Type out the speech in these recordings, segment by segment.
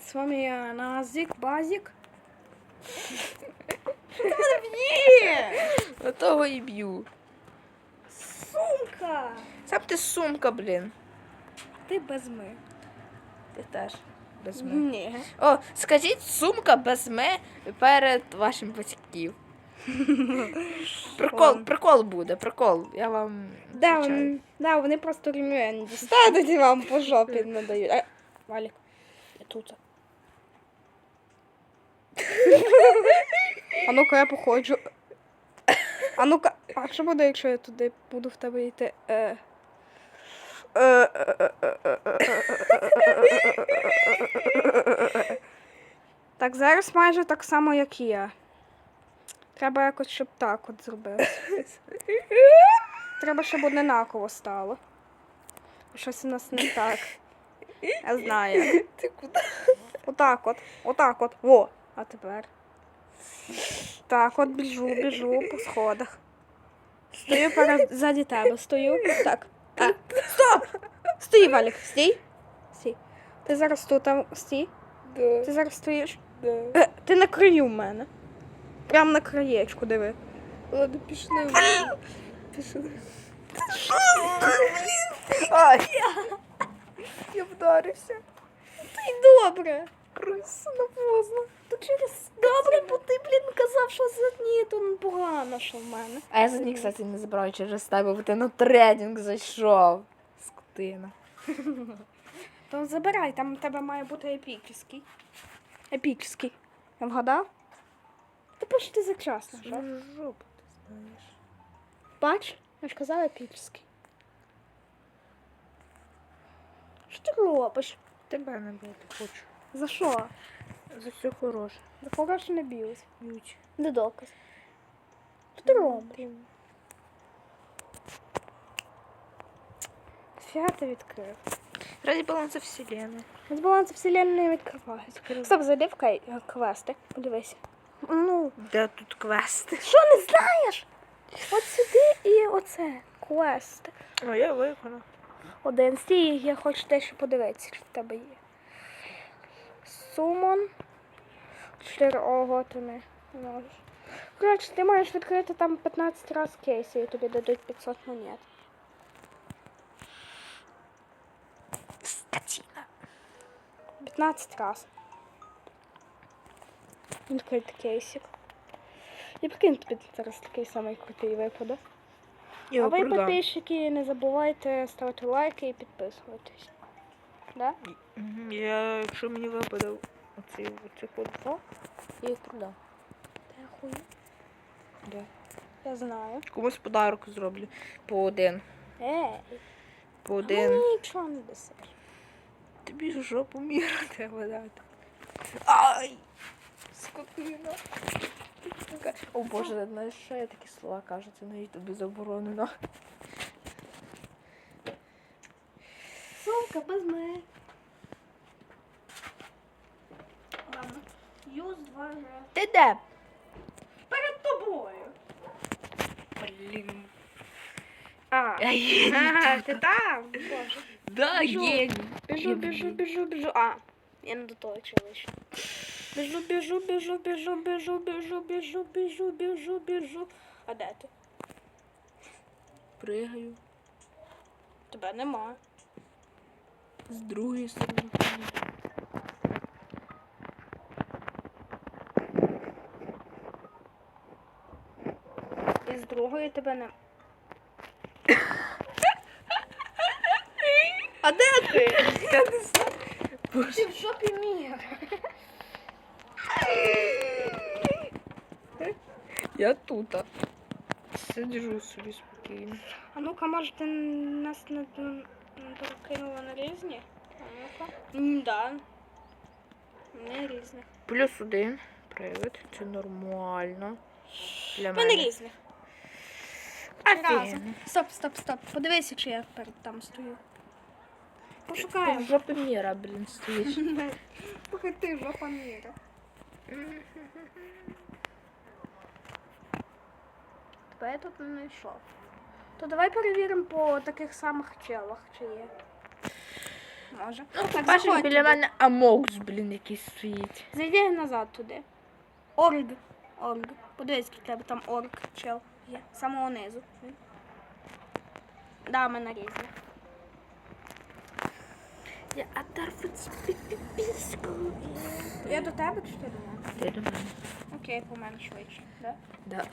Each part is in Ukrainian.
з вами я Назик, Базик. На того і б'ю. Сумка! Сам ти сумка, блін. Ти без ми. Ти теж без. Ні. О, скажіть сумка без ме перед вашим батьків. Прикол, прикол буде, прикол. Я вам. Да, вони, да, вони просто ремень дістануть і вам по жопі надають. А, Валік, я тут. А ну-ка я походжу. А ну-ка, а що буде, якщо я туди буду в тебе йти? Е. Так, зараз майже так само, як і я. Треба якось, щоб так от зробити. Треба, щоб однаково стало. Щось у нас не так. Я знаю. Ти куди? Отак от. Отак от. Во. А тепер. Так, от біжу, біжу по сходах. Стою перед ззаді тебе. Стою. Так. А. Стоп! Стій, Валік, стій. Стій. Ти зараз тут там стій. Да, Ти зараз стоїш. да. Е, ти на краю в мене. Прям на краєчку, диви. Ладно, пішли. вже. Пішли. Ай! Я вдарився. Й добре. Крисано поздно. То через добре, бо ти, блін, казав, що за ні, то погано, що в мене. А я за ній, кстати, не забрав через тебе, бо ти на тренінг зайшов. Скотина. То забирай, там у тебе має бути епічний. Епічний. Я вгадав? Та просто ти зачасно. що? Жопу, ти знаєш. Бач, я ж казала епічний. Що ти робиш? Тебе не бити хочу. За що? За все хороше. За ж не б'ють? Б'ють. Де доказ? Що ти робиш? Фіга відкрив. Раді балансу вселенной. З балансу вселенної відкривають. Стоп, зайди в кай... квести. Подивися. Ну, Де тут квести? Що не знаєш? От сюди і оце. Квест. О, я виконав. Один стій, я хочу дещо подивитися, що в тебе є. Сумон. Чотири ого, ти не можеш. Коротше, ти маєш відкрити там 15 разів кейси і тобі дадуть 500 монет. Скотина. 15 раз. Відкрити кейсик. І прикинь, тобі зараз такий самий крутий випаде. Я а ви, продам. підписчики, не забувайте ставити лайки і підписуватись. Да? Я, якщо мені випаде оцей, оцей ход, о, я їх продам. Та я хуй. Да. Я знаю. Комусь подарок зроблю. По один. Ей, По один. нічого не досить. Тобі ж жопу міра треба дати. Ай! Скотина. О боже, знаєш, що я такі слова кажу, це на ютубі заборонено. Без мене. Ладно. Юз два. Ти де? Перед тобою. Блін. А, ага, ти там? Боже. Да, є. Біжу, біжу, біжу, біжу. А, я не до того чоловіча. Біжу, біжу, біжу, біжу, біжу, біжу, біжу, біжу, біжу, біжу. А де ти? Пригаю. Тебе нема. З другої сторони. І з другої тебе не. А де ти? Я не знаю. Ти в жопі мір. Я тут. Сиджу собі спокійно. А ну-ка, може, ти нас не д- на різні? Да. Не різних. Плюс один. Привид. Це нормально. Для мене мене. різних. Разом. Стоп, стоп, стоп. Подивися, чи я перед там стою. Пошукаємо. Міра, блін, стоїть. Поки ти жопа міра. Тебе я тут не знайшов. То давай перевіримо по таких самих челах, чи є. Може. Так, Бачиш, заходь біля туди. мене амокс, блін, якийсь стоїть. Зайди назад туди. Орг. Орг. Подивись, скільки тебе там орг, чел. Є. З Самого низу. Да, ми нарізали. Я піпіську. Я до тебе чи ти до мене? Ти до мене. Окей, по мене швидше. Да? Да.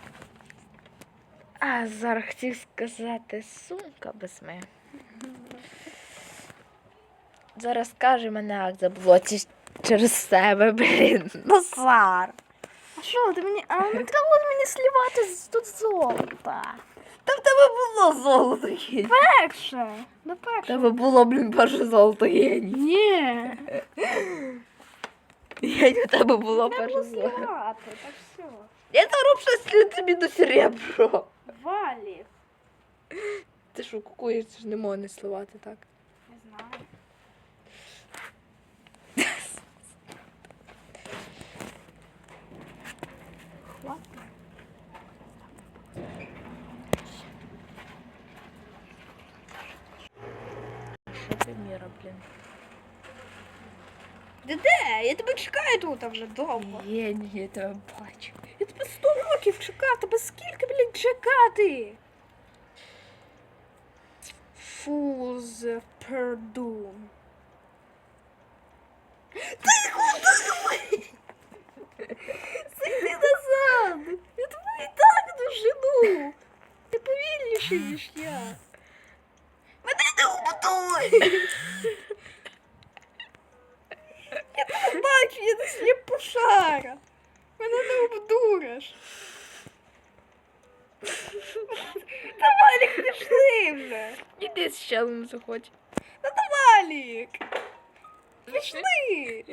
А зараз хотів сказати сумка без мене. Зараз каже мене ак заблоці через себе, блін. Назар. А що, ти мені. А не треба мені слівати з- тут золота. Та в тебе було золото є. Перше. В першого. тебе було, блін, перше золото геній. Ні. Геній, у тебе було Треба перше було золото. слівати, так все. Я зараз щось тобі до серебро. Валі. Ти що, кукуєш, це ж не можна сливати так. Не знаю. Що ти міра, блін? Де де? Я тебе чекаю тут вже довго. Геній, я тебе бачу. Я тебе сто років чекаю, тебе скільки, блін, чекати? Фуз пердун. Сиди назад! Я тебе і так дожену! Ти повільніше, ніж я. Мене не убудуй! Я тебе він сліпошара! Мене не обдуриш! Давай, пішли вже! Іди з челом заходь. Та Валік! Пішли!